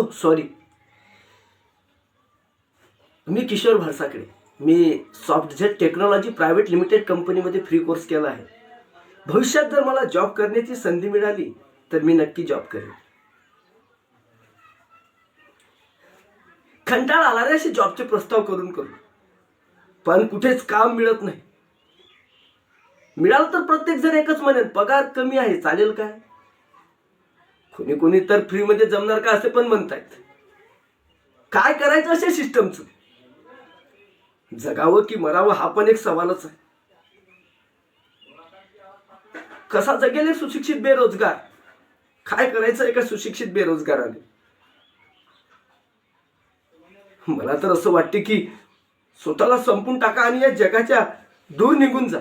Oh, oh sorry मी किशोर भारसाकडे. मी Softzet technology private limited कंपनीमध्ये फ्री कोर्स केला आहे. भविष्यात जर मला जॉब करण्याची संधी मिळाली तर मी नक्की जॉब करेन. कंटाळा आला रे असे जॉबचे प्रस्ताव करून करून. पण कुठेच काम मिळत नाही. मिळालं तर प्रत्येक जण एकच म्हणेल पगार कमी आहे चालेल काय? कोणी कोणी तर फ्रीमध्ये जमणार का असे पण म्हणतायत. काय करायचं अशा सिस्टमचं जगावं की मरावं हा पण एक सवालच आहे. कसा जगेल एक सुशिक्षित बेरोजगार? काय करायचं एका सुशिक्षित बेरोजगाराने? मला तर असं वाटते की स्वतःला संपून टाका आणि या जगाच्या दूर निघून जा.